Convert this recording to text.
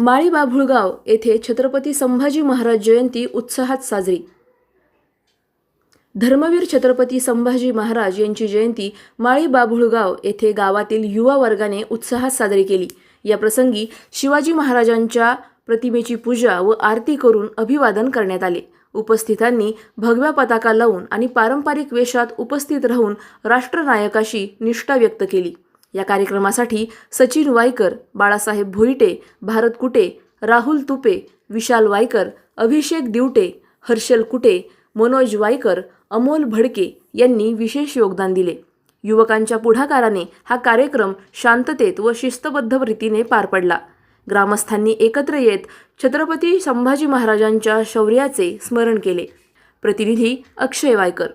माळी बाभुळगाव येथे छत्रपती संभाजी महाराज जयंती उत्साहात साजरी. धर्मवीर छत्रपती संभाजी महाराज यांची जयंती माळी बाभुळगाव येथे गावातील युवा वर्गाने उत्साहात साजरी केली. या प्रसंगी शिवाजी महाराजांच्या प्रतिमेची पूजा व आरती करून अभिवादन करण्यात आले. उपस्थितांनी भगव्या पताका लावून आणि पारंपरिक वेशात उपस्थित राहून राष्ट्रनायकाशी निष्ठा व्यक्त केली. या कार्यक्रमासाठी सचिन वायकर बाळासाहेब भोईटे भारत कुटे राहुल तुपे विशाल वायकर अभिषेक दिवटे हर्षल कुटे मनोज वायकर अमोल भडके यांनी विशेष योगदान दिले. युवकांच्या पुढाकाराने हा कार्यक्रम शांततेत व शिस्तबद्ध रीतीने पार पडला. ग्रामस्थांनी एकत्र येत छत्रपती संभाजी महाराजांच्या शौर्याचे स्मरण केले. प्रतिनिधी अक्षय वायकर.